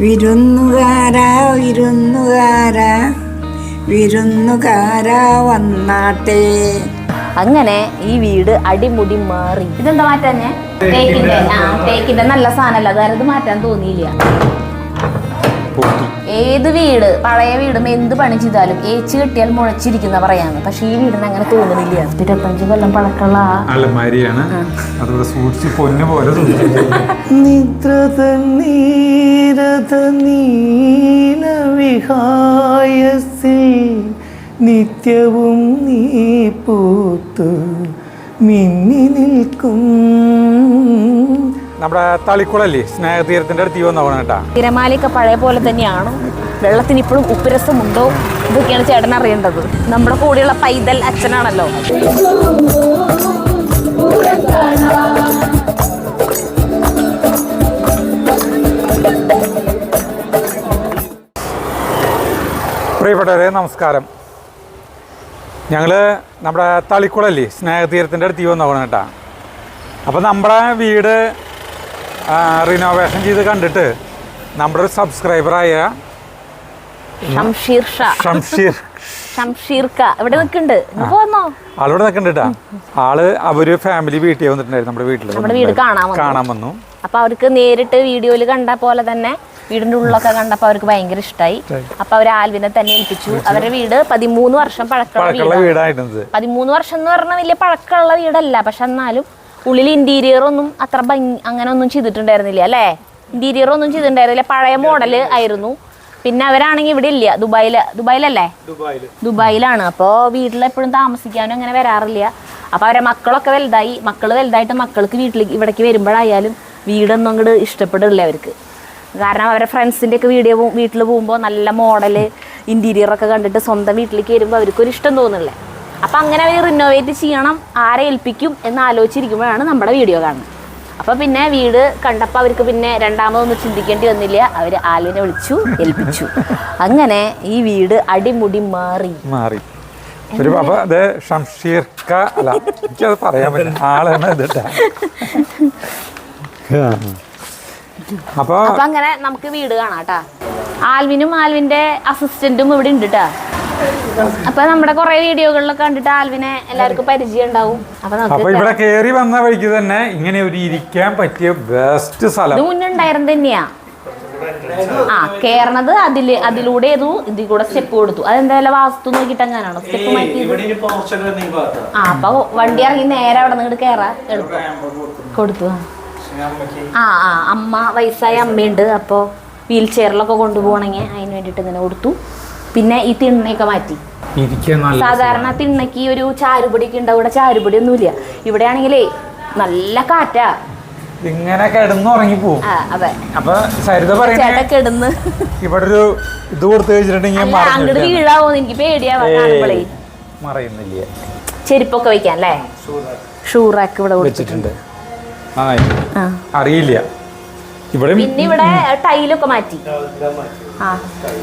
വിരുന്നുകാരാ വിരുന്നുകാരാ വിരുന്നുകാരാ വന്നാട്ടെ. അങ്ങനെ ഈ വീട് അടിമുടി മാറി. ഇതെന്താ മാറ്റാഞ്ഞേ തേക്കിന്റെ ആ തേക്കിന്റെ നല്ല സാധനമല്ല. അതായത് മാറ്റാൻ തോന്നിയില്ല. ഏത് വീട് പഴയ വീടും എന്ത് പണി ചെയ്താലും ഏച്ച് കെട്ടിയാൽ മുളച്ചിരിക്കുന്ന പറയാണ് പക്ഷെ ഈ വീടിന് അങ്ങനെ തോന്നുന്നില്ല. ഇരുപത്തഞ്ച് കൊല്ലം പഴക്കമുള്ള ആ അലമാരിയാണ്. അതുപോലെ സൂക്ഷിച്ച് പൊന്നു പോലെ നിദ്രത നീരത നീല വിഹായസിൽ നിത്യവും നീ പൂത്തു മിന്നി നിൽക്കും. നമ്മുടെ തളിക്കുളല്ലേ? സ്നേഹതീരത്തിന്റെ അടുത്ത് വന്ന പോണ കേട്ടാ. തിരമാലയൊക്കെ പഴയ പോലെ തന്നെയാണ്? വെള്ളത്തിന് ഇപ്പോഴും ഉപ്പുരസമുണ്ടോ? ഇതൊക്കെയാണ് ചേട്ടൻ അറിയേണ്ടത്. നമ്മുടെ കൂടെയുള്ള പൈതൽ അച്ഛനാണല്ലോ. പ്രിയപ്പെട്ടവരെ നമസ്കാരം. ഞങ്ങൾ നമ്മുടെ തളിക്കുളല്ലേ? സ്നേഹതീരത്തിന്റെ അടുത്ത് വന്ന പോണ കേട്ടാ. അപ്പോൾ നമ്മുടെ വീട് റിനോവേഷൻ ചെയ്ത് കണ്ടിട്ട് നമ്മുടെ ഒരു സബ്സ്ക്രൈബറായ ഷംഷീർ ഷംഷീർ ഇവിടെ നിൽക്കുന്നുണ്ട്? ആൾ അവർ ഫാമിലി വീട്ടിൽ വന്നിട്ടുണ്ടായിരുന്നു നമ്മുടെ വീട്ടിൽ നമ്മുടെ വീട് കാണാൻ വന്നു. കാണാൻ വന്നു. അപ്പൊ അവർക്ക് നേരിട്ട് വീഡിയോയിൽ കണ്ട പോലെ തന്നെ വീടിന്റെ ഉള്ളിലൊക്കെ കണ്ടപ്പോ അവർക്ക് ഭയങ്കര ഇഷ്ടമായി അപ്പൊ അവർ ആൽവിനെ തന്നെ ഏൽപ്പിച്ചു. അവരുടെ വീട് പതിമൂന്ന് വർഷം പഴക്കമുള്ള വീടായിട്ടുണ്ട് പതിമൂന്ന് വർഷം എന്ന് പറഞ്ഞാൽ വലിയ പഴക്കമുള്ള വീടല്ല. പക്ഷെ എന്നാലും ഉള്ളിൽ ഇന്റീരിയർ ഒന്നും അത്ര ഭംഗി അങ്ങനെ ഒന്നും ചെയ്തിട്ടുണ്ടായിരുന്നില്ല അല്ലേ? ഇന്റീരിയർ ഒന്നും ചെയ്തിട്ടുണ്ടായിരുന്നില്ല. പഴയ മോഡൽ ആയിരുന്നു. പിന്നെ അവരാണെങ്കിൽ ഇവിടെ ഇല്ല. ദുബായിൽ ദുബായിലല്ലേ? ദുബായിലാണ്. അപ്പോൾ വീട്ടിൽ എപ്പോഴും താമസിക്കാനും അങ്ങനെ വരാറില്ല. അപ്പോൾ അവരെ മക്കളൊക്കെ വലുതായി. മക്കൾ വലുതായിട്ട് മക്കൾക്ക് വീട്ടിലേക്ക് ഇവിടേക്ക് വരുമ്പോഴായാലും വീടൊന്നും അങ്ങോട്ട് ഇഷ്ടപ്പെടില്ല അവർക്ക്. കാരണം അവരെ ഫ്രണ്ട്സിന്റെ ഒക്കെ വീഡിയോ വീട്ടിൽ പോകുമ്പോൾ നല്ല മോഡൽ ഒക്കെ കണ്ടിട്ട് സ്വന്തം വീട്ടിലേക്ക് വരുമ്പോൾ അവർക്കൊരു ഇഷ്ടം തോന്നില്ലേ. അപ്പം അങ്ങനെ അവർ റിനോവേറ്റ് ചെയ്യണം ആരെ ഏൽപ്പിക്കും എന്ന് ആലോചിച്ചിരിക്കുമ്പോഴാണ് നമ്മുടെ വീഡിയോ കാണുന്നത്. അപ്പോൾ പിന്നെ വീട് കണ്ടപ്പോൾ അവർക്ക് പിന്നെ രണ്ടാമതൊന്നും ചിന്തിക്കേണ്ടി വന്നില്ല. അവർ ആലുവിനെ വിളിച്ചു ഏൽപ്പിച്ചു. അങ്ങനെ ഈ വീട് അടിമുടി മാറി. മാറി. ഒരു അപ്പൊ അത് ഷംഷീർ ക അല്ല എനിക്കത് പറയാൻ പറ്റില്ല. ആളാണ് ഇത് ട്ടാ. അപ്പൊ അപ്പൊ അങ്ങനെ നമുക്ക് വീട് കാണാം കേട്ടാ ആൽവിനും ആൽവിന്റെ അസിസ്റ്റന്റും ഇവിടെ ഉണ്ട് കേട്ടാ അപ്പൊ നമ്മുടെ കുറെ വീഡിയോകളിലൊക്കെ കണ്ടിട്ട് ആൽവിനെ എല്ലാവർക്കും പരിചയം ഉണ്ടാവും അപ്പൊ ഇവിടെ കേറി വന്ന വഴിക്ക് തന്നെ ഇങ്ങനെ ഒരു ഇരിക്കാൻ പറ്റിയ ബെസ്റ്റ് സ്ഥലം. മുന്നുണ്ടായിരുന്നു തന്നെയാ. ആ കേറണത് അതിൽ അതിലൂടെ ഏതു ഇതിൽ കൂടെ സ്റ്റെപ്പ് കൊടുത്തു. അതെന്തായാലും വാസ്തു നോക്കിട്ട് അങ്ങനെയാണോ? സ്റ്റെപ്പ് മാറ്റിയത് ആ അപ്പൊ വണ്ടി ഇറങ്ങി നേരെ അവിടെ നിന്ന് കേറാ. എളുപ്പം കൊടുത്തു ആ. ആ അമ്മ വയസ്സായ അമ്മയുണ്ട്. അപ്പോൾ വീൽ ചെയറിലൊക്കെ കൊണ്ടുപോകണമെങ്കിൽ അതിന് വേണ്ടിട്ട് ഇങ്ങനെ കൊടുത്തു. പിന്നെ ഈ തിണ്ണയൊക്കെ മാറ്റി. സാധാരണ തിണ്ണയ്ക്ക് ഒരു ചാരുപൊടി ഒക്കെ ഉണ്ടാവും. ഇവിടെ ചാരുപൊടി ഒന്നുമില്ല ഇവിടെ ആണെങ്കിലേ നല്ല കാറ്റാ. ഇങ്ങനെ കിടന്നുറങ്ങി പോവും ആ അതെ. അപ്പൊ സരിത പറയുന്നത് കിടന്ന്. ഇവിടെ ഒരു ഇത് കൊടുത്തു വെച്ചിട്ടുണ്ടെങ്കിൽ മറയുന്നില്ല. ചെരുപ്പൊക്കെ വെക്കാൻ അല്ലേ? ഷൂറാക്ക് ഇവിടെ വെച്ചിട്ടുണ്ട്. അറിയില്ല. ഇവിടെ പിന്നെ ഇവിടെ ടൈലൊക്കെ മാറ്റി. ആ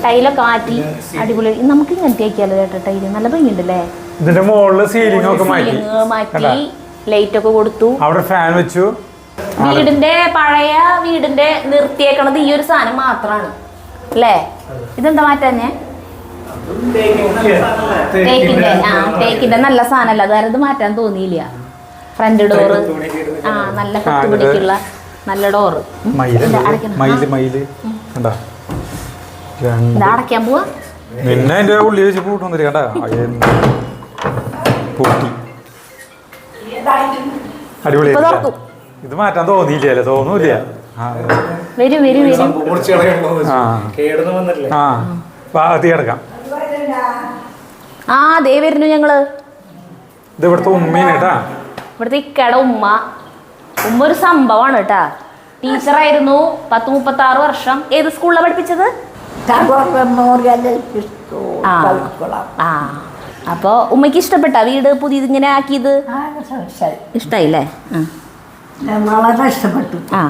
ടൈലൊക്കെ മാറ്റി അടിപൊളി. നമുക്ക് ഇങ്ങനത്തെ ആക്കിയാലോ ചേട്ടാ ടൈൽ? നല്ല ഭംഗിയുണ്ടല്ലേ? ഇതിന്റെ മുകളിൽ സീലിംഗ് ഒക്കെ മാറ്റി. മാറ്റി ലൈറ്റ് ഒക്കെ കൊടുത്തു. അവിടെ ഫാൻ വെച്ചു. വീടിന്റെ പഴയ വീടിന്റെ നിർത്തിയേക്കണത് ഈ ഒരു സാധനം മാത്രാണ്. അല്ലേ? ഇതെന്താ മാറ്റാഞ്ഞേ? തേക്കിന്റെ ആ തേക്കിന്റെ നല്ല സാധനമല്ല. അതായത് ഇത് മാറ്റാൻ തോന്നിയില്ല. Front door. ആ നല്ല കൊത്തുപിടിക്കുള്ള നല്ല ഡോറ്. അടയ്ക്കണം മയിൽ മയിൽ കണ്ടാ രണ്ട് ഇത് അടയ്ക്കാൻ പോവാ. നിന്നെ എന്റെ ഉള്ളി വെച്ച് പൂട്ടൊന്നില്ല അയ്യ, പൂട്ടി. അടിപൊളി. ഇത് മാറ്റാൻ തോന്നിയില്ലേ തോന്നൂല്ല. വരും വരും വരും. ആ. കേടുന്നു ആ. ഭാഗത്ത് കിടക്കാം ആ ദേ വരുന്നു ഞങ്ങൾ. ഇത് ഇവിടുത്തെ ഉമ്മീന് കേട്ടാ. ഇവിടുത്തെ ഇക്കട ഉമ്മ. ഉമ്മ ഒരു സംഭവമാണ് കേട്ടാ. ടീച്ചറായിരുന്നു പത്ത് മുപ്പത്തി ആറ് വർഷം. ഏത് സ്കൂളിലാണ് പഠിപ്പിച്ചത്? ടാഗോർ മെമ്മോറിയൽ ആ. ആ. അപ്പൊ ഉമ്മയ്ക്ക് ഇഷ്ടപ്പെട്ട വീട് പുതിയത് ഇങ്ങനെ ആക്കിയത്? ഇഷ്ടായില്ലേ? വളരെ ഇഷ്ടപ്പെട്ടു. ആ.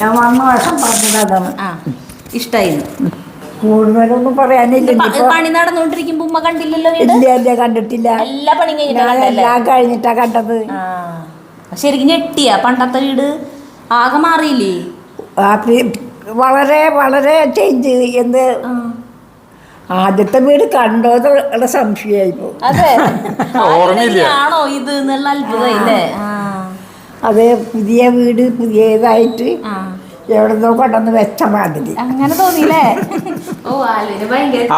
ഞാൻ വന്ന വർഷം പറഞ്ഞത് അതാണ്. ആ. ഇഷ്ടായി കൂടുതലൊന്നും പറയാനില്ല. പണി നടന്നുകൊണ്ടിരിക്കുമ്പോ ഉമ്മ കണ്ടില്ലല്ലോ ഇല്ല ഇല്ല കണ്ടിട്ടില്ല. എല്ലാ പണി എല്ലാം കഴിഞ്ഞിട്ടാ കണ്ടത്. ശരിക്കും ഞെട്ടിയാ. പണ്ടത്തെ വീട് ആകെ മാറിയില്ലേ? വളരെ വളരെ ചേഞ്ച് എന്ത് ആദ്യത്തെ വീട് കണ്ടോ എന്നുള്ള സംശയമായി പോകും അതെ ഓർമ്മയില്ല. ആണോ ഇത് എന്നുള്ള അത്ഭുതമില്ലേ അത് പുതിയ വീട് പുതിയതായിട്ട് ആ. എവിടെ നിന്നോ കൊണ്ടുവന്ന് വെച്ച മാതിരി. അങ്ങനെ തോന്നിയില്ലേ? ഓ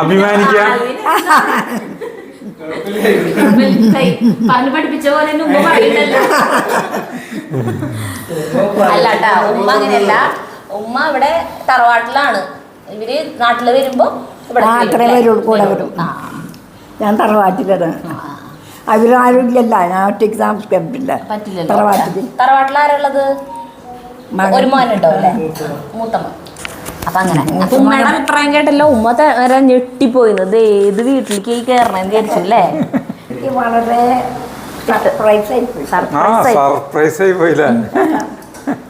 അഭിമാനിക്കാൻ. പഠിപ്പിച്ച പോലെ ഉമ്മ പറയുന്നല്ലോ അല്ല ഉമ്മ അങ്ങനെയല്ല. ഉമ്മ അവിടെ തറവാട്ടിലാണ്. ഇവർ നാട്ടിൽ വരുമ്പോ ഇവിടെ അത്രേ വരുള്ളൂ, കൂടെ വരും. ഞാൻ തറവാട്ടിലാണ്. അവരാരും ഇല്ലല്ല ഞാൻ ഒറ്റയ്ക്ക് താമസിക്കാൻ പറ്റില്ല തറവാട്ടിൽ തറവാട്ടിൽ ആരുള്ളത്. ഒരു മോനുണ്ടോ അല്ലേ? മൂത്തമ്മ. അപ്പൊ അങ്ങനെ. ഉമ്മയുടെ അഭിപ്രായം കേട്ടല്ലോ ഉമ്മ വരെ ഞെട്ടിപ്പോയിന്നത്. ഏത് വീട്ടിലേക്ക് ഈ കയറണെന്ന് വിചാരിച്ചു അല്ലേ? വളരെ സർപ്രൈസ് ആയിപ്പോയി. സർപ്രൈസ് ആയി. സർപ്രൈസ് ആയി പോയില്ലേ?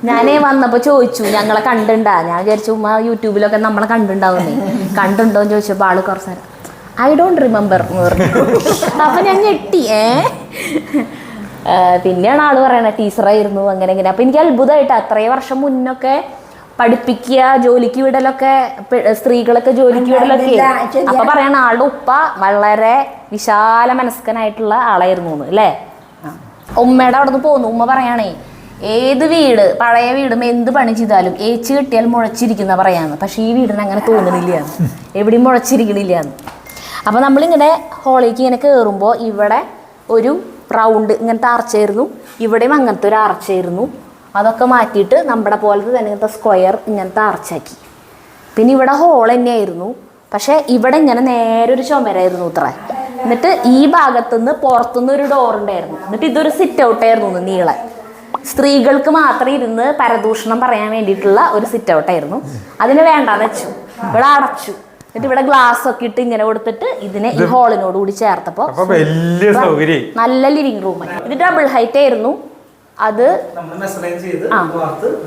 ഞാനേ വന്നപ്പോ ചോദിച്ചു ഞങ്ങളെ കണ്ടുണ്ടാ? ഞാൻ വിചാരിച്ചു ഉമ്മ യൂട്യൂബിലൊക്കെ നമ്മളെ കണ്ടുണ്ടാവുന്നേ. കണ്ടുണ്ടോ? എന്ന് ചോദിച്ചപ്പോ ആൾ കുറച്ച് നേരം ഐ ഡോണ്ട് റിമെമ്പർ എന്ന് പറഞ്ഞു. അപ്പൊ ഞാൻ ഞെട്ടി ഏ? പിന്നെയാണ് ആൾ പറയണത് ടീച്ചറായിരുന്നു അങ്ങനെ ഇങ്ങനെ. അപ്പൊ എനിക്ക് അത്ഭുതമായിട്ട് അത്രയും വർഷം മുന്നൊക്കെ പഠിപ്പിക്കുക ജോലിക്ക് വിടലൊക്കെ സ്ത്രീകളൊക്കെ ജോലിക്ക് വിടലൊക്കെ അപ്പൊ പറയണ ആളുടെ ഉപ്പ വളരെ വിശാല മനസ്കനായിട്ടുള്ള ആളായിരുന്നു അല്ലേ? ഉമ്മയുടെ അവിടെ നിന്ന് പോന്നു. ഉമ്മ പറയാണേ ഏത് വീട് പഴയ വീടും എന്ത് പണി ചെയ്താലും ഏച്ചു കിട്ടിയാൽ മുളച്ചിരിക്കുന്ന പറയാന്ന്. പക്ഷെ ഈ വീടിന് അങ്ങനെ തോന്നുന്നില്ല എവിടെയും മുളച്ചിരിക്കണില്ല. അപ്പൊ നമ്മളിങ്ങനെ ഹോളിലേക്ക് ഇങ്ങനെ കയറുമ്പോൾ ഇവിടെ ഒരു റൗണ്ട് ഇങ്ങനത്തെ ആർച്ചായിരുന്നു. ഇവിടെയും അങ്ങനത്തെ ഒരു ആർച്ചായിരുന്നു. അതൊക്കെ മാറ്റിയിട്ട് നമ്മുടെ പോലത്തെ തന്നെ ഇങ്ങനത്തെ സ്ക്വയർ ഇങ്ങനത്തെ ആർച്ചാക്കി. പിന്നെ ഇവിടെ ഹോൾ തന്നെയായിരുന്നു. പക്ഷെ ഇവിടെ ഇങ്ങനെ നേരെ ഒരു ചുമരായിരുന്നു ഇത്ര എന്നിട്ട് ഈ ഭാഗത്തുനിന്ന് പുറത്തുനിന്ന് ഒരു ഡോർ ഉണ്ടായിരുന്നു. എന്നിട്ട് ഇതൊരു സിറ്റ് ഔട്ട് ആയിരുന്നു നീളെ. സ്ത്രീകൾക്ക് മാത്രം ഇരുന്ന് പരദൂഷണം പറയാൻ വേണ്ടിയിട്ടുള്ള ഒരു സിറ്റ് ഔട്ടായിരുന്നു അതിന് വേണ്ടാന്ന് വെച്ചു. ഇവിടെ അടച്ചു. എന്നിട്ട് ഇവിടെ ഗ്ലാസ് ഒക്കെ ഇട്ട് ഇങ്ങനെ കൊടുത്തിട്ട് ഇതിനെ ഈ ഹോളിനോട് കൂടി ചേർത്തപ്പോ നല്ല ലിവിങ് റൂം ഇത് ഡബിൾ ഹൈറ്റ് ആയിരുന്നു. അത്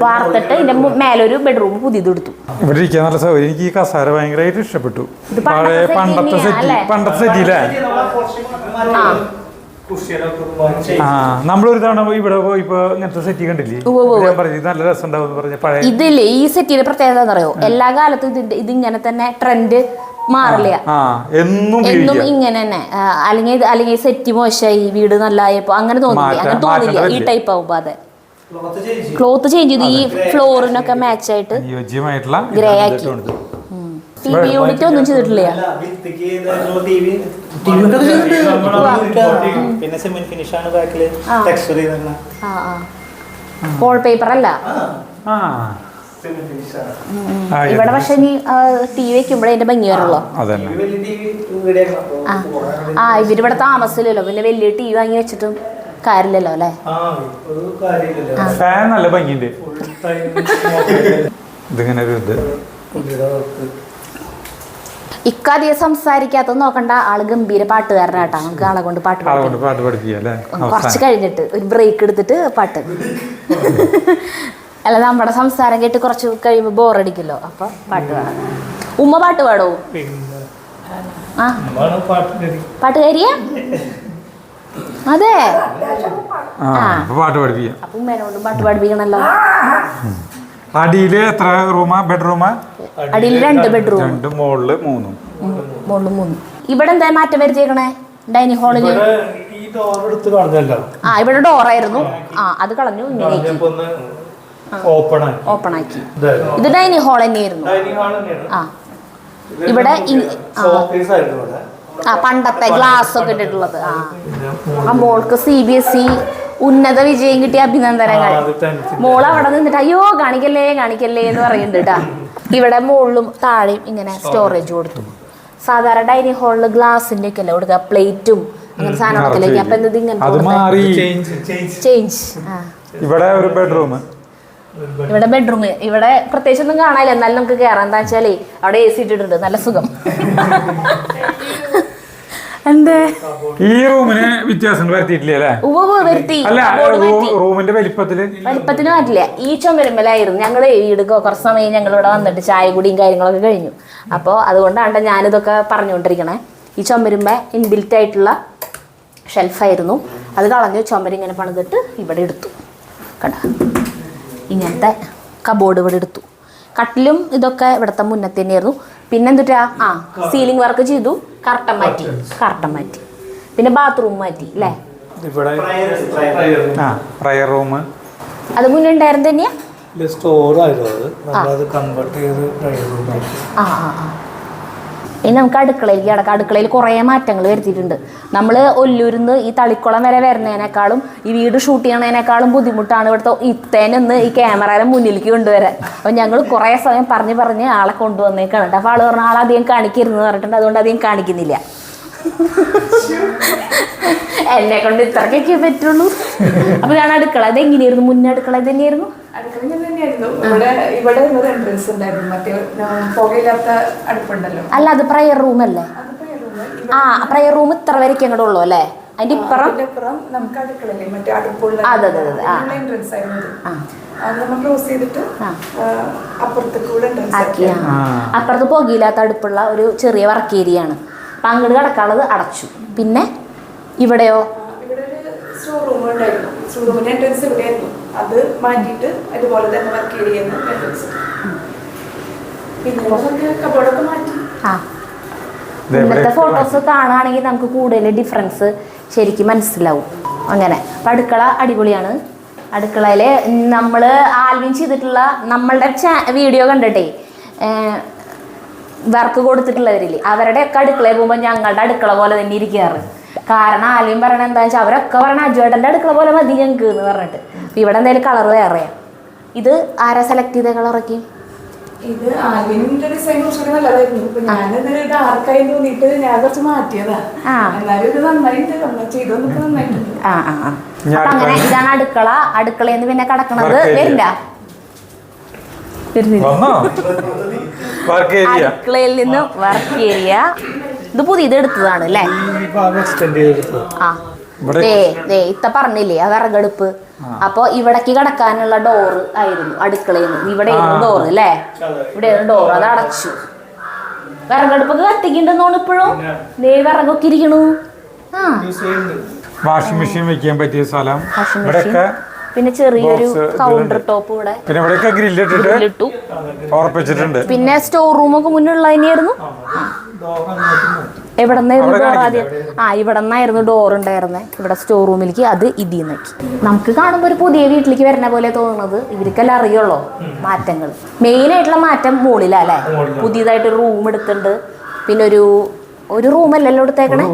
വാർത്തിട്ട് ഇതിന്റെ മേലൊരു ബെഡ്റൂം പുതിയത് എടുത്തു ഇവിടെ ഇരിക്കാൻ നല്ല സൗകര്യം. എനിക്ക് ഈ കസാര ഭയങ്കരമായിട്ട് ഇഷ്ടപ്പെട്ടു. ഇത് പണ്ടത്തെ സെറ്റി പണ്ടത്തെ ആ. ആ നമ്മളൊരു തവണ ഇവിടെ പോയിപ്പോ ഇങ്ങനത്തെ സെറ്റ് കണ്ടില്ലേ. ഞാൻ പറഞ്ഞു ഇത് നല്ല രസം ഉണ്ടാവും പറഞ്ഞു പഴയ ഇതില്ലേ ഈ സെറ്റിന്റെ പ്രത്യേകത പറയോ എല്ലാ കാലത്തും ഇതിന്റെ ഇതിങ്ങനെ തന്നെ ട്രെൻഡ് മാറില്ല? ആ എന്നും എന്നും ഇങ്ങനെ തന്നെ. അല്ലെങ്കിൽ അല്ലെങ്കിൽ സെറ്റ് മോശമായി വീട് നല്ലതായപ്പോ അങ്ങനെ തോന്നില്ല? അങ്ങനെ തോന്നില്ല? ഈ. ടൈപ്പ് ആവുമ്പോ അതെ. ക്ലോത്ത് ചേഞ്ച് ചെയ്തു. ഈ ഫ്ലോറിനൊക്കെ മാച്ച് ആയിട്ട് യോജ്യമായിട്ടുള്ള ഗ്രേ ആക്കി. ഇട്ടുകൊണ്ട്. ടി വി യൂണിറ്റ് ഒന്നും ചെയ്തിട്ടില്ല. പിന്നെ സിമെന്റ് ഫിനിഷ് ആണ് ബാക്കിൽ ടെക്സ്ചർ വാൾ പേപ്പർ അല്ല? ഇവിടെ പക്ഷെ ഇനി ടി വി വെക്കുമ്പോഴേ അതിന്റെ ഭംഗി വരുള്ളൂ. ആ ഇവരിവിടെ താമസില്ലല്ലോ പിന്നെ വലിയ ടി വി വാങ്ങി വെച്ചിട്ടും കാര്യമില്ലല്ലോ അല്ലേ? ആ ഒരു കാര്യമില്ലല്ലോ. ഫാൻ നല്ല ഭംഗിയുണ്ട്. ഇതിങ്ങനെ ഒരു ഇത്. ഇക്കാധികം സംസാരിക്കാത്ത നോക്കണ്ട. ആൾ ഗംഭീര പാട്ടുകാരനാട്ടാ. നമുക്ക് ആളെ കൊണ്ട് പാട്ട് ആളെ കൊണ്ട് പാട്ട് പഠിപ്പിക്കുക കുറച്ച് കഴിഞ്ഞിട്ട് ഒരു ബ്രേക്ക് എടുത്തിട്ട് പാട്ട്. അല്ല നമ്മുടെ സംസാരം കേട്ട് കുറച്ച് കഴിയുമ്പോൾ ബോറടിക്കല്ലോ അപ്പൊ പാട്ട് പാടാം. ഉമ്മ പാട്ട് പാടോ? പാട്ട് ആ പാട്ടുകാരിയാ അതെ പാട്ട് പഠിപ്പിക്കാം. അപ്പൊ ഉമ്മേനോട് പാട്ട് പാടിപ്പിക്കണല്ലോ അടിയിൽ എത്ര റൂമാ? ബെഡ്റൂമാ? അടിയിൽ രണ്ട് ബെഡ്റൂം. രണ്ട് മുകളിൽ മൂന്നും. മുകളിൽ മൂന്ന്. ഇവിടെ എന്താ മാറ്റം വരുത്തിയേക്കണേ ഡൈനിങ് ഹാളിൽ കളഞ്ഞല്ലോ. ആ ഇവിടെ ഡോറായിരുന്നു ആ അത് കളഞ്ഞു ഓപ്പൺ ആക്കി. ഇത് ഡൈനിങ് ഹാൾ തന്നെയായിരുന്നു. ആ. ഇവിടെ ആ. പണ്ടത്തെ ഗ്ലാസ് ഒക്കെ ഇട്ടിട്ടുള്ളത്. ആ. ആ മോൾക്ക് സി ബി എസ് ഇ ഉന്നത വിജയം കിട്ടിയ അഭിനന്ദനങ്ങൾ. മോൾ അവിടെ നിന്നിട്ട് അയ്യോ കാണിക്കല്ലേ കാണിക്കല്ലേ എന്ന് പറയുന്നുണ്ട് കേട്ടാ ഇവിടെ മുകളിലും താഴെയും ഇങ്ങനെ സ്റ്റോറേജ് കൊടുത്തു. സാധാരണ ഡൈനിങ് ഹാളിൽ ഗ്ലാസിന്റെ ഒക്കെ അല്ലേ കൊടുക്കുക പ്ലേറ്റും അങ്ങനെ സാധനങ്ങളൊക്കെ അപ്പൊ എന്തത് അത് ഇങ്ങനെ മാറി. ചേഞ്ച് ചേഞ്ച് ചേഞ്ച് ആ. ഇവിടെ ഒരു ബെഡ്റൂം ഇവിടെ ബെഡ്റൂം ഇവിടെ പ്രത്യേകിച്ച് ഒന്നും കാണാനില്ല. എന്നാലും നമുക്ക് കയറാം എന്താ വെച്ചാലേ അവിടെ എ സി ഇട്ടിട്ടുണ്ട്. നല്ല സുഖം. എന്തേ? ഈ റൂമിന് വ്യത്യാസങ്ങൾ വരുത്തിയിട്ടില്ല അല്ലേ? ഉവ്വ് വരുത്തി. അല്ല കബോർഡ് മാറ്റി. റൂമിന്റെ വലിപ്പത്തിൽ വലിപ്പത്തിന് മാറ്റില്ല. ഈ ചുമരുമ്പലായിരുന്നു ഞങ്ങൾ വീട് കൊ- കുറച്ച് സമയം ഞങ്ങൾ ഇവിടെ വന്നിട്ട് ചായ കുടിയും കാര്യങ്ങളൊക്കെ കഴിഞ്ഞു. അപ്പോൾ അതുകൊണ്ടാണ് ഞാനിതൊക്കെ പറഞ്ഞുകൊണ്ടിരിക്കണേ. ഈ ചുമരുമ്പ ഇൻബിൽറ്റ് ആയിട്ടുള്ള ഷെൽഫായിരുന്നു അത് കളഞ്ഞു ചുമരിങ്ങനെ പണിതിട്ട് ഇവിടെ എടുത്തു. കണ്ട? ഇങ്ങനത്തെ കബോർഡ് ഇവിടെ എടുത്തു. കട്ടിലും ഇതൊക്കെ ഇവിടുത്തെ മുന്നത്തെ തന്നെയായിരുന്നു. പിന്നെ എന്തുട്ടാ ആ സീലിംഗ് വർക്ക് ചെയ്തു. കർട്ടൻ മാറ്റി കർട്ടൻ മാറ്റി. പിന്നെ ബാത്റൂം മാറ്റി അല്ലേ? ഇവിടെ ആ പ്രയർ റൂം അത് മുന്നേ ഉണ്ടായിരുന്നു തന്നെയാ സ്റ്റോറായിരുന്നു അത്. നമ്മളത് കൺവേർട്ട് ചെയ്ത് പ്രയർ റൂം ആക്കി. ആ ആ ആ. ഇനി നമുക്ക് അടുക്കളയിലേക്ക് കിടക്കാം അടുക്കളയിൽ കുറേ മാറ്റങ്ങൾ വരുത്തിയിട്ടുണ്ട്. നമ്മൾ ഒല്ലൂരിന്ന് ഈ തളിക്കുളം വരെ വരുന്നതിനേക്കാളും ഈ വീട് ഷൂട്ട് ചെയ്യണതിനേക്കാളും ബുദ്ധിമുട്ടാണ് ഇവിടുത്തെ ഇത്തേനൊന്ന് ഈ ക്യാമറയുടെ മുന്നിലേക്ക് കൊണ്ടുവരാൻ. അപ്പം ഞങ്ങൾ കുറേ സമയം പറഞ്ഞ് പറഞ്ഞ് ആളെ കൊണ്ടുവന്നേക്കാണ്. അപ്പോൾ ആൾ പറഞ്ഞ ആൾ അധികം കാണിക്കരുതെന്ന് പറഞ്ഞിട്ടുണ്ട്. അതുകൊണ്ട് അധികം കാണിക്കുന്നില്ല. എന്നെ കൊണ്ട് ഇത്രക്കൊക്കെ പറ്റുള്ളൂ. അപ്പൊ ഞാൻ അടുക്കള. അത് എങ്ങനെയായിരുന്നു മുന്നേ അടുക്കള തന്നെയായിരുന്നു. അല്ല അത് പ്രയർ റൂം അല്ലേ? ആ പ്രയർ റൂം ഇത്ര വരയ്ക്ക് അങ്ങോട്ട് ഉള്ളൂ അല്ലേ? അതിന്റെ ഇപ്പുറം? അതെ, അതെ, അതെ, ആ. അപ്പുറത്ത് പുകയില്ലാത്ത അടുപ്പുള്ള ഒരു ചെറിയ വർക്ക് ഏരിയ ആണ്. അപ്പം അങ്ങോട്ട് കിടക്കാനുള്ളത് അടച്ചു. പിന്നെ ഇവിടെയോ? സ്റ്റോർ റൂം ഉണ്ടായിരുന്നു സ്റ്റോർ റൂമിന്റെ എൻട്രൻസ് ഇവിടെയായിരുന്നു അത് മാറ്റിയിട്ട് തന്നെ വർക്ക് ഏരിയ എൻട്രൻസ് പിന്നെ നമുക്ക് കബോർഡൊക്കെ മാറ്റി. ഇന്നത്തെ ഫോട്ടോസ് കാണുകയാണെങ്കിൽ നമുക്ക് കൂടുതൽ ഡിഫറൻസ് ശരിക്കും മനസ്സിലാവും. അങ്ങനെ. അപ്പം അടുക്കള അടിപൊളിയാണ്. അടുക്കളയിൽ നമ്മൾ ആൽവിൻ ചെയ്തിട്ടുള്ള നമ്മളുടെ വീഡിയോ കണ്ടിട്ടേ വർക്ക് കൊടുത്തിട്ടുള്ളവരിൽ അവരുടെയൊക്കെ അടുക്കളയിൽ പോകുമ്പോൾ ഞങ്ങളുടെ അടുക്കള പോലെ തന്നെ ഇരിക്കാറ്. കാരണം ആലയും പറയണത് എന്താ വെച്ചാൽ അവരൊക്കെ പറയണ അജുവേട്ടന്റെ അടുക്കള പോലെ മതി ഞങ്ങൾക്ക് എന്ന് പറഞ്ഞിട്ട്. അപ്പം ഇവിടെ എന്തായാലും കളർ വേറെയാണ് ഇത് ആരാ സെലക്ട് ചെയ്ത കളറൊക്കെ ഇത് ആൽവിനിന്റെ ഡിസൈൻ കുറച്ചുകൂടി നല്ലതായിരുന്നു. ഇപ്പൊ ഞാനിതൊരു ഡാർക്കായി തോന്നിയിട്ട് ഞാൻ കുറച്ച് മാറ്റിയതാ. ആ. എന്നാലും ഇത് നന്നായിട്ട് നമ്മൾ ചെയ്തു വന്നപ്പോ നന്നായിട്ടുണ്ട്. അങ്ങനെ അടുക്കള. ഇതാണ് അടുക്കള. അടുക്കളയിൽ നിന്ന് പിന്നെ കടക്കണത് വരില്ല വരുന്നില്ല വന്നോ വർക്ക് ഏരിയ അടുക്കളയിൽ നിന്ന് വർക്ക് ഏരിയ ഇത് പുതിയത് എടുത്തതാണ് അല്ലേ? ആ. ഇവിടെ- ദേ ദേ ഇത്ത പറഞ്ഞില്ലേ? ആ. വിറകടുപ്പ് അപ്പൊ ഇവിടേക്ക് കിടക്കാനുള്ള ഡോറ് ആയിരുന്നു അടുക്കളയിൽ നിന്ന്. ഇവിടെ ഡോറ് അല്ലേ? ഇവിടെ ഡോറ് അത് അടച്ചു. വിറകടുപ്പൊക്കെ കത്തിക്കുന്നുണ്ടെന്നോണ് ഇപ്പോഴും. ദേ വിറകൊക്കെ ഇരിക്കണു. ആ. വാഷിംഗ് മെഷീൻ വെക്കാൻ പറ്റിയ സ്ഥലം. ഇവിടെയൊക്കെ പിന്നെ ചെറിയൊരു കൗണ്ടർ ടോപ്പ് ഇവിടെ. പിന്നെ ഇവിടെയൊക്കെ ഗ്രില്ലിട്ടിട്ട് ഉറപ്പിച്ചിട്ടുണ്ട്. പിന്നെ സ്റ്റോർ റൂമൊക്കെ മുന്നുള്ള തന്നെയായിരുന്നു. എവിടെ നിന്നായിരുന്നു ഡോർ ആദ്യം? ആ ഇവിടെ നിന്നായിരുന്നു ഡോർ ഉണ്ടായിരുന്നത് ഇവിടെ സ്റ്റോർ റൂമിലേക്ക് അത് ഇതിൽ നിന്നാക്കി നമുക്ക് കാണുമ്പോൾ ഒരു പുതിയ വീട്ടിലേക്ക് വരുന്ന പോലെ തോന്നുന്നത് ഇവർക്കെല്ലാം അറിയുള്ളൂ മാറ്റങ്ങൾ. മെയിൻ ആയിട്ടുള്ള മാറ്റം മുകളിലല്ലേ പുതിയതായിട്ട് റൂം എടുത്തിട്ടുണ്ട്. പിന്നെ ഒരു ഒരു റൂമല്ലല്ലോ എടുത്തേക്കണേ?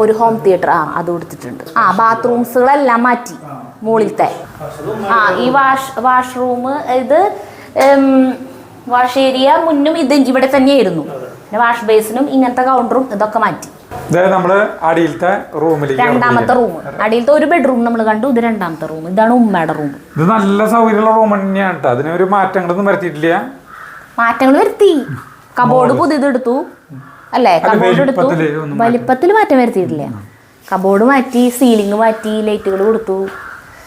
ഒരു ഹോം തിയേറ്റർ ആ അത് കൊടുത്തിട്ടുണ്ട്. ആ ബാത്റൂംസുകളെല്ലാം മാറ്റി. മുകളിലത്തെ ആ ഈ വാഷ് വാഷ്റൂം ഇത് വാഷ് ഏരിയ മുന്നും ഇത് ഇവിടെ തന്നെയായിരുന്നു. പിന്നെ വാഷ് ബേസിനും ഇങ്ങനത്തെ കൗണ്ടറും ഇതൊക്കെ മാറ്റി. അതായത് നമ്മൾ അടിയിലത്തെ റൂമിലേക്ക് രണ്ടാമത്തെ റൂം. അടിയിലത്തെ ഒരു ബെഡ്റൂം നമ്മൾ കണ്ടു ഇത് രണ്ടാമത്തെ റൂം. ഇതാണ് ഉമ്മയുടെ റൂം. ഇത് നല്ല സൗകര്യമുള്ള റൂം തന്നെയാണ് കേട്ടോ അതിനൊരു മാറ്റങ്ങളൊന്നും വരുത്തിയിട്ടില്ല. മാറ്റങ്ങൾ വരുത്തി. കബോർഡ് പുതിയത് എടുത്തു. അല്ലേ? കബോർഡ് എടുത്തു. വലിപ്പത്തിൽ മാറ്റം വരുത്തിയിട്ടില്ല. കബോർഡ് മാറ്റി സീലിംഗ് മാറ്റി ലൈറ്റുകൾ കൊടുത്തു.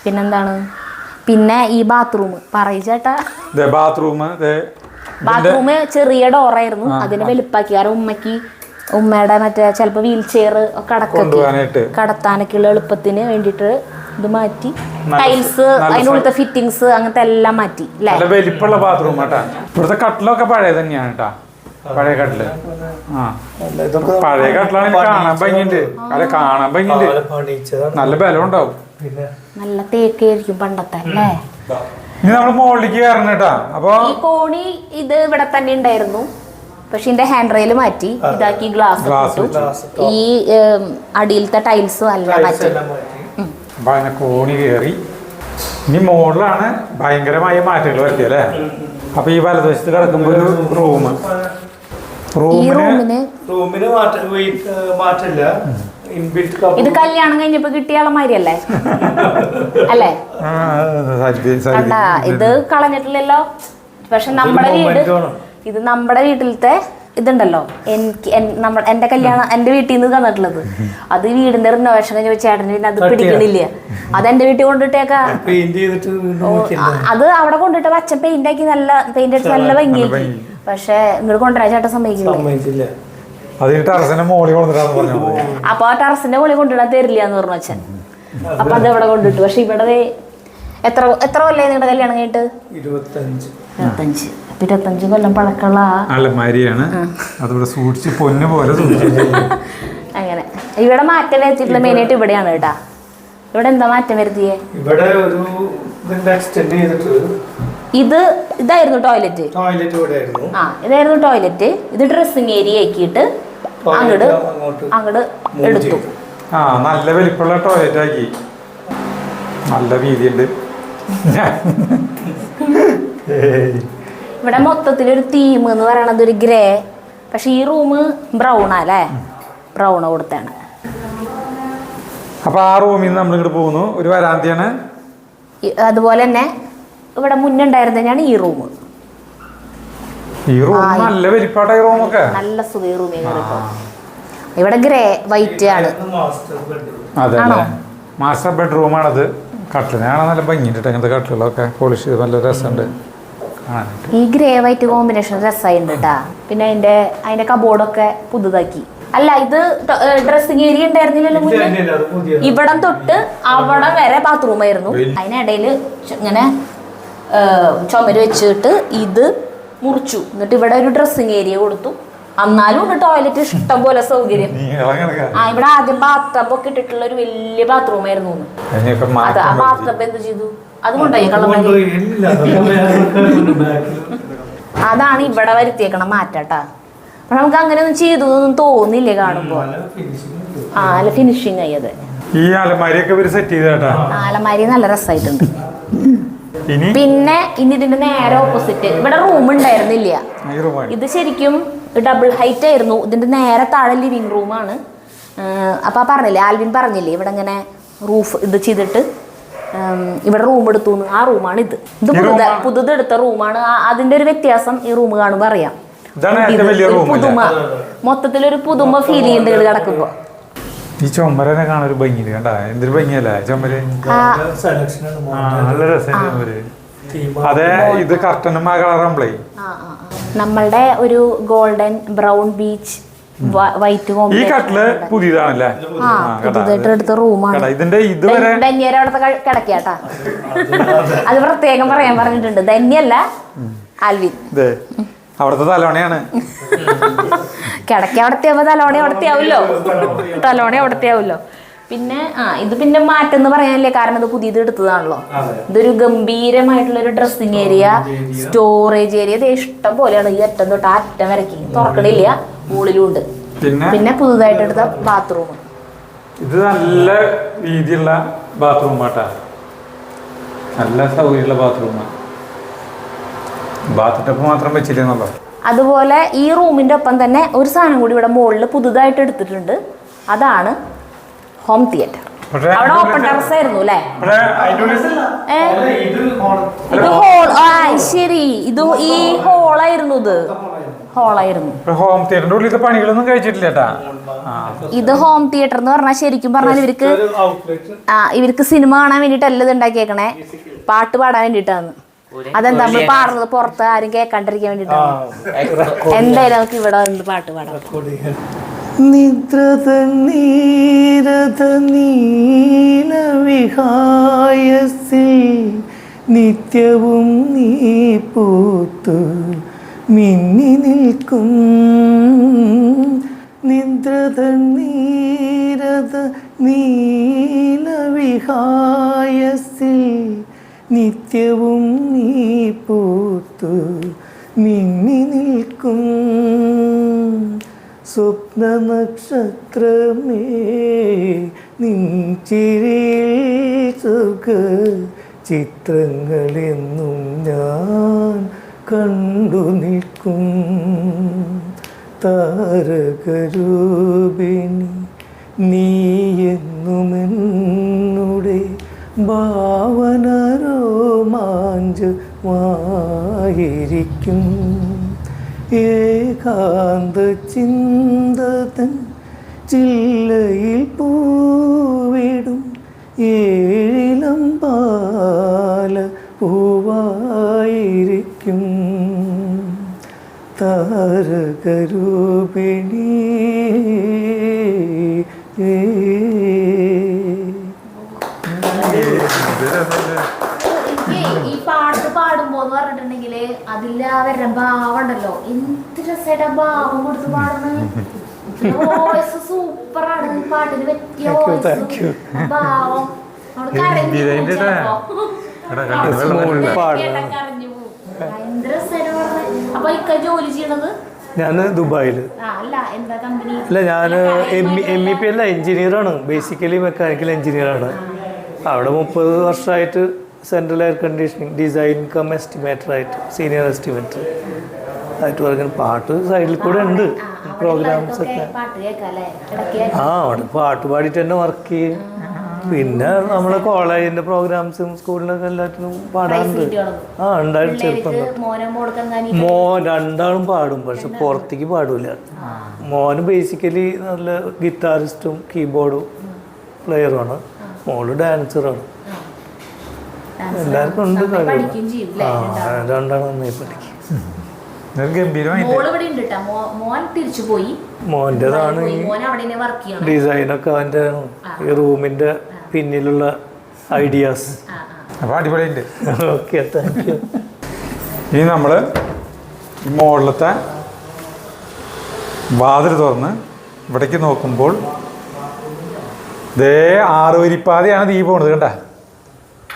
പിന്നെന്താണ്? പിന്നെ ഈ ബാത്റൂം പറയ് ചേട്ടാ. ബാത്റൂം ബാത്റൂം ചെറിയ ഡോറായിരുന്നു അതിനെ വലുപ്പാക്കി. കാരണം ഉമ്മക്ക് ഉമ്മയുടെ മറ്റേ ചിലപ്പോൾ വീൽ ചെയർ കടക്കൊക്കെ. കടത്താനൊക്കെയുള്ള എളുപ്പത്തിന് വേണ്ടിട്ട് ഇത് മാറ്റി. ടൈൽസ് അതിനുള്ളത്തെ ഫിറ്റിംഗ്സ് ഫിറ്റിങ്സ് അങ്ങനത്തെ എല്ലാം മാറ്റി വലിപ്പുള്ള നല്ല ബാത്റൂം കേട്ടാ ഇവിടുത്തെ കട്ടിലൊക്കെ പഴയ തന്നെയാണ് കേട്ടാ പഴയ കട്ടിൽ. ആ. പഴയ കട്ടിലാണ് കാണാൻ ഭംഗിയുണ്ട്. അല്ല കാണാൻ ഭംഗിയുണ്ട്. നല്ല ബലം ഉണ്ടാവും നല്ല തേക്കായിരിക്കും പണ്ടത്തെ അല്ലേ? ഇനി നമ്മൾ മുകളിലേക്ക് കയറണം കേട്ടാ. അപ്പൊ ഈ കോണി ഇത് ഇവിടെ തന്നെ ഉണ്ടായിരുന്നു. പക്ഷെ ഇതിന്റെ ഹാൻഡ് റെയിൽ മാറ്റി ഇതാക്കി ഗ്ലാസ് Glass ഇട്ടു. ഈ ഏം, അടിയിലത്തെ ടൈൽസും എല്ലാം മാറ്റി. അപ്പൊ അങ്ങനെ കോണി കയറി. ഇനി മുകളിലാണ് ഭയങ്കരമായ മാറ്റങ്ങൾ വരുത്തിയത് അല്ലേ? അപ്പൊ ഈ വലതുവശത്ത് കിടക്കുമ്പോ ഒരു റൂം ഈ റൂമിന് റൂമിന് മാറ്റ വെയിറ്റ് മാറ്റില്ല ഇത് കല്യാണം കഴിഞ്ഞപ്പോ കിട്ടിയ ആളമാരിയല്ലേ? അല്ലേ. കണ്ടാ ഇത് കളഞ്ഞിട്ടില്ലല്ലോ? പക്ഷെ നമ്മുടെ വീട് ഇത് നമ്മുടെ വീട്ടിലത്തെ ഇതുണ്ടല്ലോ. എനിക്ക് എൻ- നമ്മ എന്റെ കല്യാണം എന്റെ വീട്ടിൽ നിന്ന് തന്നിട്ടുള്ളത്. അത് വീടിന്റെ റിനോവേഷൻ കഴിഞ്ഞ ചേട്ടന് പിന്നെ അത് പിടിക്കണില്ല. അത് എന്റെ വീട്ടിൽ കൊണ്ടിട്ടേക്കാ പെയിന്റ് ചെയ്തിട്ട് വീണ്ടും അത് അവിടെ കൊണ്ടിട്ട് അച്ഛൻ പെയിന്റ് ആക്കി നല്ല പെയിന്റ് അടിച്ച് നല്ല ഭംഗിയാക്കി. പക്ഷെ ഇങ്ങോട്ട് കൊണ്ടുവരാൻ ചേട്ടൻ സമ്മതിക്കില്ല സമ്മതിച്ചില്ല അതിന് ടെറസിന്റെ മോളി കൊണ്ടിട്ടാന്ന് പറഞ്ഞു അപ്പൊ ആ ടെറസിന്റെ മോളി കൊണ്ടിടാൻ തരില്ല എന്ന് പറഞ്ഞു അച്ഛൻ. അപ്പൊ അത് ഇവിടെ കൊണ്ടിട്ടു. പക്ഷെ ഇവിടെ എത്ര എത്ര കൊല്ലേ നിങ്ങളുടെ കല്യാണം കഴിഞ്ഞിട്ട്? ഇരുപത്തഞ്ച്. ഇരുപത്തഞ്ച്. കൊല്ലം പഴക്കമുള്ള അലമാരിയാണ്. അതിവിടെ സൂക്ഷിച്ച് പൊന്നു പോലെ അങ്ങനെ. ഇവിടെ മാറ്റം വരുത്തിയിട്ടുള്ള മെയിനായിട്ട് ഇവിടെയാണ് കേട്ടാ. ഇവിടെ എന്താ മാറ്റം വരുത്തിയേ? ഇവിടെ ഒരു എക്സ്റ്റെൻഡ് ചെയ്തിട്ട് ഇത് ഇതായിരുന്നു ടോയ്ലറ്റ് ടോയ്ലറ്റ് ഇവിടെ ആയിരുന്നു ആ ഇതായിരുന്നു ടോയ്ലറ്റ് ഇത് ഡ്രസ്സിങ് ഏരിയ ആക്കിയിട്ട് അങ്ങോട്ട് അങ്ങോട്ട് എടുത്തു. ആ നല്ല വലിപ്പമുള്ള ടോയ്ലറ്റ് ആക്കി. നല്ല വീതിയുണ്ട്. ഇവിടെ മൊത്തത്തിൽ ഒരു തീം എന്ന് പറയണത് ഒരു ഗ്രേ പക്ഷെ ഈ റൂം ബ്രൗൺ അല്ലേ ബ്രൗൺ കൊടുത്താണ്. അപ്പൊ ആ റൂമിൽ നിന്ന് നമ്മൾ ഇങ്ങോട്ട് പോകുന്നു. ഒരു വരാന്തിയാണ്. അതുപോലെ തന്നെ ഇവിടെ മുന്നേ ഞാൻ ഈ റൂം ഈ റൂം നല്ല റൂമൊക്കെ നല്ല സുഖ ഇവിടെ ഗ്രേ വൈറ്റ് ആണ്. മാസ്റ്റർ ആണോ? മാസ്റ്റർ ബെഡ്റൂമാണത് കട്ടിലിനാണ് നല്ല ഭംഗിട്ട് അങ്ങനത്തെ കട്ടിലുകളൊക്കെ പോളിഷ് ചെയ്ത് നല്ല രസമുണ്ട്. കാണാനായിട്ട് ഈ ഗ്രേ വൈറ്റ് കോമ്പിനേഷൻ രസമായിട്ടുണ്ട് കേട്ടാ പിന്നെ അതിന്റെ അതിന്റെ കബോർഡൊക്കെ പുതുതാക്കി. അല്ല ഇത് ഡ്രസ്സിങ് ഏരിയ ഉണ്ടായിരുന്നില്ലല്ലോ മുന്നേ. ഇവിടം തൊട്ട് അവിടെ വരെ ബാത്റൂം ആയിരുന്നു. അതിനിടയിൽ ഇങ്ങനെ ചുമര് വെച്ചിട്ട് ഇത് മുറിച്ചു. എന്നിട്ട് ഇവിടെ ഒരു ഡ്രസ്സിങ് ഏരിയ കൊടുത്തു. എന്നാലും ഉണ്ട് ടോയ്ലറ്റ് ഇഷ്ടം പോലെ സൗകര്യം. ആ ഇവിടെ ആദ്യം ബാത്തബ് ഒക്കെ ഇട്ടിട്ടുള്ള ഒരു വലിയ ബാത്റൂം ആയിരുന്നു അത് ആ ബാത്തബ് എന്ത് ചെയ്തു? അത് കൊണ്ടുപോയി കള്ളന്മാര് ഇല്ല, അതൊക്കെ വേറെ ബാക്കിൽ അതാണ് ഇവിടെ വരുത്തിയേക്കണം മാറ്റാട്ടാ. അപ്പൊ നമുക്ക് അങ്ങനെ ഒന്നും ചെയ്തു ഒന്നും തോന്നില്ലേ കാണുമ്പോ. ആ നല്ല ഫിനിഷിങ് ആയി അത്. ഈ അലമാരിയൊക്കെ ഇവർ സെറ്റ് ചെയ്തേട്ടാ അലമാരി നല്ല രസമായിട്ടുണ്ട് പിന്നെ ഇനി ഇതിന്റെ നേരെ ഓപ്പോസിറ്റ് ഇവിടെ റൂം ഉണ്ടായിരുന്നില്ല. ഇത് ശരിക്കും ഡബിൾ ഹൈറ്റ് ആയിരുന്നു. ഇതിന്റെ നേരെ താഴെ ലിവിങ് റൂമാണ് അപ്പൊ പറഞ്ഞില്ലേ ആൽവിൻ പറഞ്ഞില്ലേ ഇവിടെ ഇങ്ങനെ റൂഫ് ഇത് ചെയ്തിട്ട് ഇവിടെ റൂം എടുത്തു ആ റൂമാണ് ഇത്. ഇത് പുതുത പുതുത് പുതുതെടുത്ത റൂമാണ് അതിന്റെ ഒരു വ്യത്യാസം ഈ റൂം കാണുമ്പോൾ അറിയാം. ഇതാണ് ഏറ്റവും വലിയ ഒരു പുതുമ? മൊത്തത്തിലൊരു പുതുമ ഫീൽ ചെയ്യുന്നുണ്ട് കിടക്കുമ്പോ. ഈ ചുമരനെ കാണാൻ ഒരു ഭംഗിയില്ല കണ്ട? എന്തൊരു ഭംഗിയല്ല? ചുമര്? നല്ല ആണ് നല്ല രസം ചുമര്. അതെ ഇത് കർട്ടനും ആ കളറാകുമ്പളേ. നമ്മളുടെ ഒരു ഗോൾഡൻ ബ്രൗൺ ബീച്ച് വൈറ്റ് ഈ കട്ടിൽ പുതിയതാണല്ലേ? എടുത്ത റൂമാണ് ഇതിന്റെ ഇതുവരെ ധന്യര അവിടുത്തെ കിടക്കാട്ടാ അത് പ്രത്യേകം പറയാൻ പറഞ്ഞിട്ടുണ്ട്. ധന്യല്ല ആൽവിൻ. അവിടുത്തെ തലോണയാണ്. കിടക്ക അവിടത്തെ ആവുമ്പോ തലോണ അവിടത്തെ ആവുമല്ലോ. തലോണ അവിടത്തെ ആവുമല്ലോ. പിന്നെ ആ ഇത് പിന്നെ മാറ്റം എന്ന് പറയാനല്ലേ കാരണം ഇത് പുതിയത് എടുത്തതാണല്ലോ. ഇതൊരു ഗംഭീരമായിട്ടുള്ള ഒരു ഡ്രസ്സിങ് ഏരിയ. സ്റ്റോറേജ് ഏരിയ ഇത് ഇഷ്ടം പോലെയാണ് ഈ അറ്റം തൊട്ട് ആ അറ്റം വരക്കി തുറക്കണില്ല. മുകളിലും ഉണ്ട്. പിന്നെ? പിന്നെ പുതുതായിട്ട് എടുത്ത ബാത്റൂം ഇത് നല്ല വീതിയുള്ള ബാത്റൂം ആട്ടാ. നല്ല സൗകര്യമുള്ള ബാത്റൂമാണ് ബാത്ത് മാത്രം വെച്ചില്ലെന്നുള്ളൂ അതുപോലെ ഈ റൂമിന്റെ ഒപ്പം തന്നെ ഒരു സാധനം കൂടി ഇവിടെ മുകളിൽ പുതുതായിട്ട് എടുത്തിട്ടുണ്ട്. അതാണ് ഹോം തിയേറ്റർ അവിടെ ഓപ്പൺ ടെറസ് ആയിരുന്നു അല്ലേ? ഇത് ഹോൾ- ആ ശരി. ഇത് ഈ ഹോളായിരുന്നു ഇത്. ഹോളായിരുന്നു ഹോം തിയേറ്ററിന്റെ ഉള്ളിലത്തെ പണികളൊന്നും കഴിച്ചിട്ടില്ല കേട്ടാ ഇത് ഹോം തിയേറ്റർ എന്ന് പറഞ്ഞാൽ ശരിക്കും പറഞ്ഞാൽ ഇവർക്ക്. ആ ഇവർക്ക് സിനിമ കാണാൻ വേണ്ടിയിട്ടല്ല ഇത് ഉണ്ടാക്കിയേക്കണേ. പാട്ട് പാടാൻ വേണ്ടിയിട്ടാണ് അതെന്താ നമ്മൾ പാടുന്നത് പുറത്ത് ആരും കേൾക്കാണ്ടിരിക്കാൻ വേണ്ടിട്ടാണ്? എന്തായാലും നമുക്ക് ഇവിടെ എന്ത് പാട്ട് പാടാം. നിദ്രത നീരത നീലവിഹായസിൽ നിത്യവും നീ പൂത്തു മിന്നി നിൽക്കും. നിദ്രത നീരത നീലവിഹായസിൽ നിത്യവും നീ പൂത്തു മിന്നി നിൽക്കും. സ്വപ്ന നക്ഷത്രമേ ചിരി സുഖ ചിത്രങ്ങളെന്നും ഞാൻ കണ്ടു നിൽക്കും. താരകരൂപിണി നീ എന്നുമെന്നുടെ ഭാവന രോമാഞ്ചമായിരിക്കും ഏകാന്ത ചിന്തതൻ ചില്ലയിൽ പൂവിടും. ഏഴിലം പാല പൂവായിരിക്കും. താരകരൂപിണി ഈ പാട്ട് പാടുമ്പോ എന്ന് പറഞ്ഞിട്ടുണ്ടെങ്കിൽ അതില്ല ആ വരണ ഭാവം ഉണ്ടല്ലോ. എന്ത് രസയുടെ ഭാവം കൊടുത്ത് പാടുന്നത്. വോയിസ് സൂപ്പറാണ്. പാട്ടിന് പറ്റിയ വോയിസ്. ഭാവം. ദുബായിൽ ആ അല്ല എന്താ കമ്പനി അല്ല ഞാൻ എം എം ഇ പി അല്ല എഞ്ചിനീയറാണ് ബേസിക്കലി മെക്കാനിക്കൽ എഞ്ചിനീയറാണ് അവിടെ മുപ്പത് വർഷമായിട്ട് central air conditioning design cum estimator ആയിട്ട് സീനിയർ എസ്റ്റിമേറ്റർ ആയിട്ട് പറഞ്ഞ പാട്ട് സൈഡിൽ കൂടെ ഉണ്ട്. പ്രോഗ്രാംസ് ഒക്കെ. ആ അവിടെ പാട്ട് പാടിയിട്ട് തന്നെ വർക്ക് ചെയ്യും. പിന്നെ നമ്മളെ കോളേജിന്റെ പ്രോഗ്രാംസും സ്കൂളിലൊക്കെ എല്ലാത്തിനും പാടാറുണ്ട്. ആ ഉണ്ടായിട്ട് ചെറുപ്പം മോൻ രണ്ടാളും പാടും പക്ഷെ പുറത്തേക്ക് പാടൂല. മോന് ബേസിക്കലി നല്ല ഗിറ്റാറിസ്റ്റും കീബോർഡും പ്ലെയറുമാണ് മോൾ ഡാൻസറാണ്. എല്ലാവർക്കും ഉണ്ട് കഴിവ് ആ രണ്ടാണ് നന്നായി പഠിക്കും മോന്റെതാണ് ഡിസൈനൊക്കെ അവന്റെ ഈ റൂമിന്റെ പിന്നിലുള്ള ഐഡിയാസ്. ആ, ആ. അപ്പൊ അടിപൊളിയുണ്ട്. ഓക്കെ താങ്ക് യു ഇനി നമ്മൾ ഈ മുകളിലത്തെ വാതിൽ തുറന്ന് ഇവിടേക്ക് നോക്കുമ്പോൾ ദേ ആറുവരിപ്പാതയാണ് ദീപം പോണത് കണ്ട.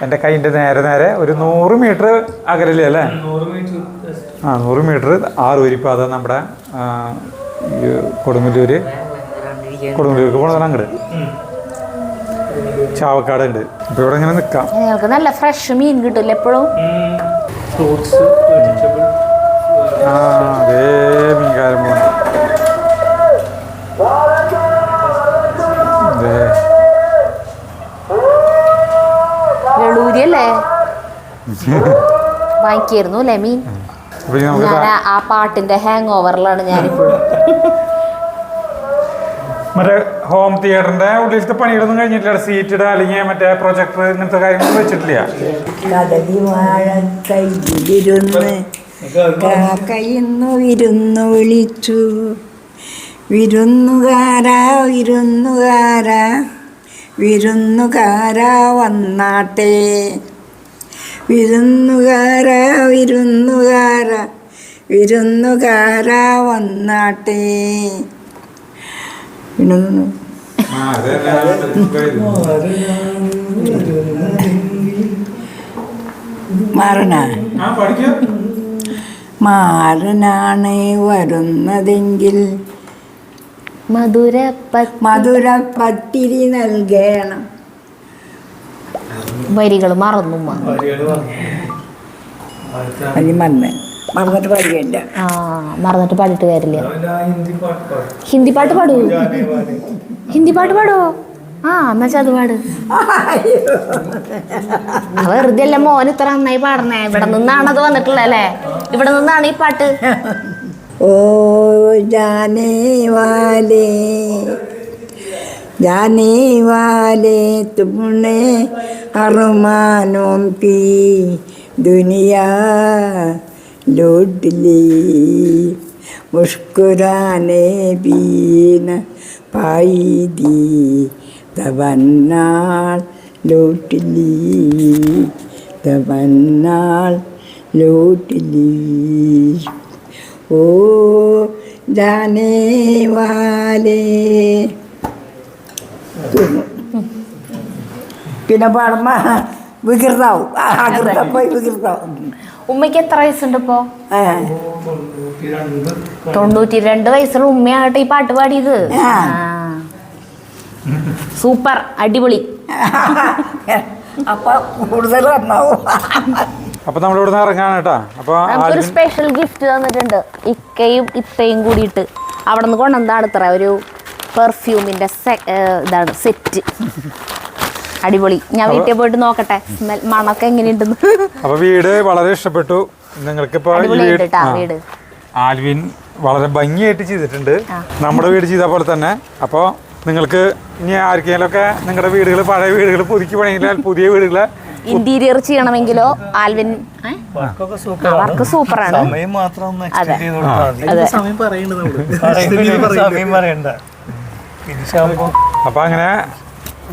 എന്റെ കൈന്റെ നേരെ നേരെ ഒരു നൂറ് മീറ്റർ അകലല്ലേ അല്ലേ? ആ നൂറ് മീറ്റർ ആറുവരിപ്പാത നമ്മുടെ കൊടുങ്ങല്ലൂര്. കൊടുങ്ങല്ലൂർക്ക് പോണതാണ് അങ്ങോട്ട് ചാവക്കാട് ഉണ്ട്. അപ്പൊ ഇവിടെ ഇങ്ങനെ നിൽക്കാം നിങ്ങൾക്ക് നല്ല ഫ്രഷ് മീൻ കിട്ടില്ല എപ്പോഴും? ആ അതേ മീൻകാരൻ പോണ അതേ വെളൂരി അല്ലേ വാങ്ങിക്കായിരുന്നു അല്ലേ മീൻ ഞാൻ ആ- പാട്ടിന്റെ ഹാങ് ഓവറിലാണ് ഞാനിപ്പോഴും മറ്റേ ഹോം തിയേറ്ററിന്റെ ഉള്ളിലത്തെ പണികളൊന്നും കഴിഞ്ഞിട്ടില്ല. സീറ്റ് അല്ലെങ്കിൽ മറ്റേ പ്രൊജക്ടർ ഇങ്ങനത്തെ കാര്യങ്ങളൊന്നും വെച്ചിട്ടില്ല. കാക്കയിന്നു വിരുന്നു വിളിച്ചു. വിരുന്നുകാരാ വിരുന്നുകാരാ വിരുന്നുകാരാ വന്നാട്ടെ. വിരുന്നുകാരാ വിരുന്നുകാര വിരുന്നുകാര വന്നാട്ടെ. മാറണ മാറനാണ് വരുന്നതെങ്കിൽ മധുര മധുര പത്തിരി നൽകണം. വരികൾ മറന്നു ഉമ്മ. അനി മറന്ന് മറന്നിട്ട് പാടിയല്ല ആ മറന്നിട്ട് പാടിയിട്ട് കാര്യമില്ല ഹിന്ദി പാട്ട് പാടും ഹിന്ദി പാട്ട് പാടൂ ഹിന്ദി പാട്ട് പാടുവോ ആ എന്നാ അത് പാട് ആ, വെറുതെ അല്ല മോൻ ഇത്ര നന്നായി പാടണേ ഇവിടെ നിന്നാണ് അത് വന്നിട്ടുള്ളത് അല്ലേ ഇവിടെ നിന്നാണ് ഈ പാട്ട് ओ जाने वाले जाने वाले तुमने अरमानों की दुनिया लूट ली मुस्कुराने भी न पाई दी തവന്നാൾ ലൂട്ടിലി തവന്നാൾ ലൂട്ടിലി ഓ ജാനേ വാലേ പിന്നെ പാടുമ്പോ വികൃതാവും. അകൃതം പോയി വികൃതാവും. ഉമ്മയ്ക്ക് എത്ര വയസ്സുണ്ട് ഇപ്പോ? തൊണ്ണൂറ്റി രണ്ട് വയസ്സുള്ള ഉമ്മയാകട്ടെ ഈ പാട്ട് പാടിയത്. സൂപ്പർ അടിപൊളി. അപ്പൊ കൂടുതൽ വന്നാവും? അപ്പൊ നമ്മളിവിടെ നിന്ന് ഇറങ്ങാണ് കേട്ടോ. അപ്പൊ നമുക്കൊരു സ്പെഷ്യൽ ഗിഫ്റ്റ് തന്നിട്ടുണ്ട്. ഇക്കയും ഇത്തയും കൂടിയിട്ട്. അവിടെ നിന്ന് കൊണ്ടുവന്നതാണ് ഇത്ര ഒരു പെർഫ്യൂമിന്റെ ഇതാണ് സെറ്റ് അടിപൊളി. ഞാൻ വീട്ടിൽ പോയിട്ട് നോക്കട്ടെ. സ്മെൽ മണൊക്കെ എങ്ങനെയുണ്ടെന്ന്. അപ്പൊ വീട് വളരെ ഇഷ്ടപ്പെട്ടു. നിങ്ങൾക്കിപ്പോ ഈ വീട് ആൽവിൻ വളരെ ഭംഗിയായിട്ട് ചെയ്തിട്ടുണ്ട്. നമ്മുടെ വീട് ചെയ്ത പോലെ തന്നെ. അപ്പോൾ നിങ്ങൾക്ക് ഇനി ആർക്കെങ്കിലുമൊക്കെ നിങ്ങളുടെ വീടുകൾ പഴയ വീടുകൾ പുതുക്കി പണിയില്ലാൽ പുതിയ വീടുകൾ ഇന്റീരിയർ ചെയ്യണമെങ്കിലോ ആൽവിൻ വർക്ക് സൂപ്പറാണ്. അപ്പോൾ അങ്ങനെ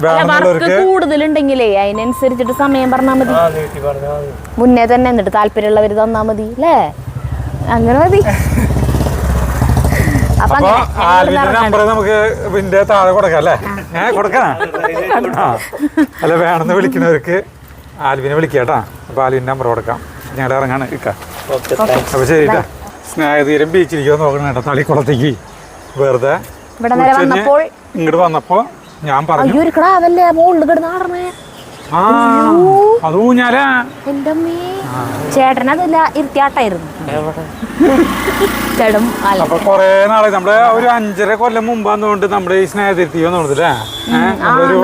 വർക്ക് കൂടുതലുണ്ടെങ്കിലേ അതിനനുസരിച്ചിട്ട് സമയം പറഞ്ഞാൽ മതി. മുന്നേ തന്നെ എന്നിട്ട് താല്പര്യമുള്ളവർ തന്നാ മതി അല്ലേ അങ്ങനെ മതി. അപ്പൊ അപ്പൊ അങ്ങനെ ഞങ്ങൾ ആൽവിന്റെ ഇറങ്ങാണ്. നമ്പർ നമുക്ക് ഇതിന്റെ താഴെ കൊടുക്കാം അല്ലേ വേണമെന്ന് വിളിക്കുന്നവർക്ക് ആൽവിനെ വിളിക്കാട്ടാ അപ്പൊ ആൽവിന്റെ നമ്പർ കൊടുക്കാം. ഞങ്ങളുടെ ഇറങ്ങാണ്. ഇക്ക അപ്പൊ ശരി സ്നേഹതീരം ബീച്ചിലേക്ക് നോക്കണം കേട്ടോ തളിക്കുളത്തേക്ക്. വെറുതെ ഇങ്ങോട്ട് വന്നപ്പോ ഞാൻ പറഞ്ഞു. അയ്യോ ഒരു കിടാവല്ലേ മുകളിൽ കിടന്ന് ആടണേ ആ അത് ഊഞ്ഞാല. എന്റെ അമ്മേ. ചേട്ടൻ അതില്ല ഇരുത്തിയാട്ടായിരുന്നു. ചേട്ടൻ അല്ല. അപ്പൊ കൊറേ നാളെ നമ്മുടെ ഒരു അഞ്ചര കൊല്ലം മുമ്പാന്നുകൊണ്ട് നമ്മുടെ ഈ സ്നേഹതിരുത്തി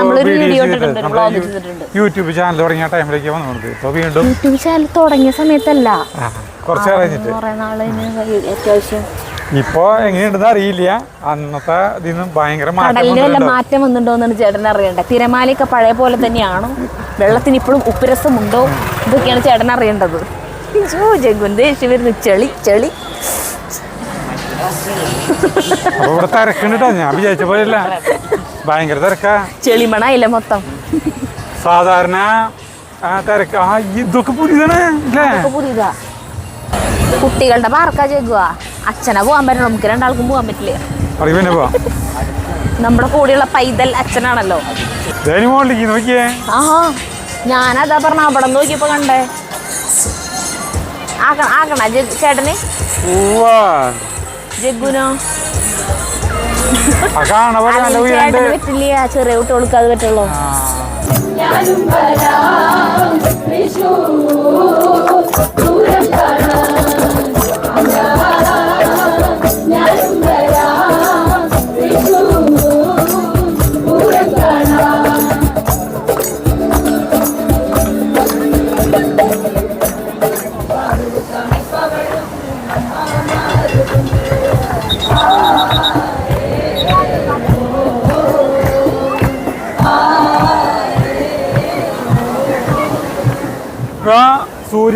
നമ്മളൊരു വീഡിയോ ഇട്ടിട്ടുണ്ട്, vlog ചെയ്തിട്ടുണ്ട്. യൂട്യൂബ് ചാനൽ തുടങ്ങിയ ടൈമിലേക്ക് വന്നോണ്ട് ഇപ്പൊ വീണ്ടും യൂട്യൂബ് ചാനൽ തുടങ്ങിയ സമയത്തല്ല. കുറച്ച് കഴിഞ്ഞിട്ട് കുറെ അത്യാവശ്യം ഇപ്പൊ എങ്ങനെയുണ്ടെന്ന് അറിയില്ല. അന്നത്തെ ഇതിന്ന് ഭയങ്കര മാറ്റം വന്നിട്ടുണ്ടോന്നാണ് ചേട്ടൻ അറിയണ്ടേ. തിരമാലയൊക്കെ പഴയ പോലെ തന്നെയാണോ? വെള്ളത്തിന് ഇപ്പോഴും ഉപ്പുരസമുണ്ടോ? ഇതൊക്കെയാണ് ചേട്ടൻ അറിയേണ്ടത്. ജോ ജഗുൻ ദേഷ്യം വരുന്നു. ചെളി ചെളി. ഇവിടെ തിരക്കുണ്ട്. ഞാൻ വിചാരിച്ച പോലെയല്ല. ഭയങ്കര തിരക്കാ. ചെളിമണായില്ല മൊത്തം. സാധാരണ ആ തിരക്ക്. ആ ഇതൊക്കെ പുതിയതാണ് പുതിയതാ. കുട്ടികളുടെ പാർക്കാ ചേക്കുക അച്ഛനെ പോകാൻ പറ്റണം നമുക്ക് രണ്ടാൾക്കും പോകാൻ പറ്റില്ല. നമ്മുടെ കൂടെയുള്ള പൈതൽ അച്ഛനാണല്ലോ. ആ ഞാനതാ പറഞ്ഞ അവിടെ നോക്കിയപ്പോ കണ്ടേ. ആക്കണ ആക്കണ ചേട്ടന്? ചേട്ടന് പറ്റില്ല. ചെറിയ കുട്ടികൾക്ക് അത് പറ്റുള്ളൂ. ഇപ്പൊ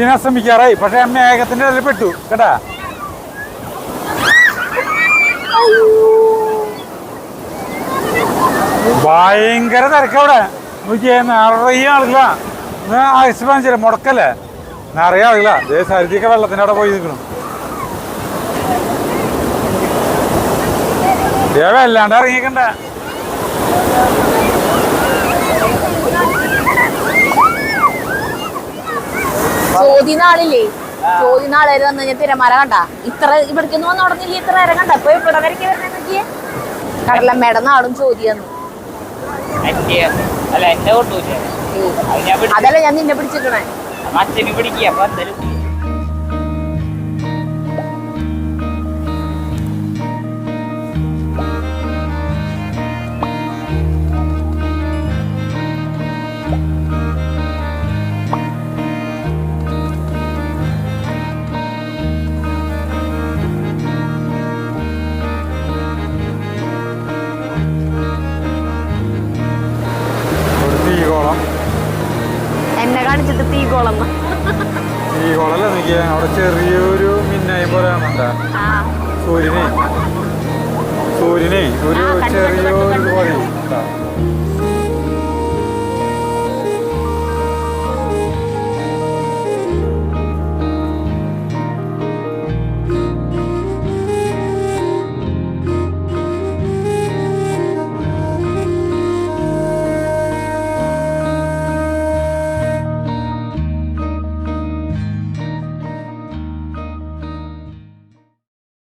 സൂര്യൻ ശ്രമിക്കാറായി പക്ഷെ അമ്മ ഏകത്തിന്റെ ഇടയിൽ പെട്ടു. കേട്ടാ? ഭയങ്കര തിരക്കവിടെ നോക്കിയേ നിറയെ ആളുകളാ. വാങ്ങിച്ചില്ല മുടക്കല്ലേ? നിറയെ ആളുകളാ. ദേ സരിതിയൊക്കെ വെള്ളത്തിന്റെ അവിടെ പോയി നിൽക്കണം ദേവ അല്ലാണ്ട് ഇറങ്ങിക്കണ്ട ചോദ്യ നാളില്ലേ ചോദ്യ നാൾ വന്നു കഴിഞ്ഞാൽ തിരമാല കണ്ട? ഇത്ര ഇവിടേക്കൊന്നും വന്ന് തുടങ്ങില്ല ഇത്ര നേരം കണ്ട? ഇപ്പൊ ഇവിടെ വരയ്ക്ക് വരുന്ന നോക്കിയേ കടലമ്മയുടെ നാടും ചോദ്യാന്ന് അതല്ല ഞാൻ നിന്നെ പിടിച്ചിട്ടണേ അച്ഛന് പിടിക്കുക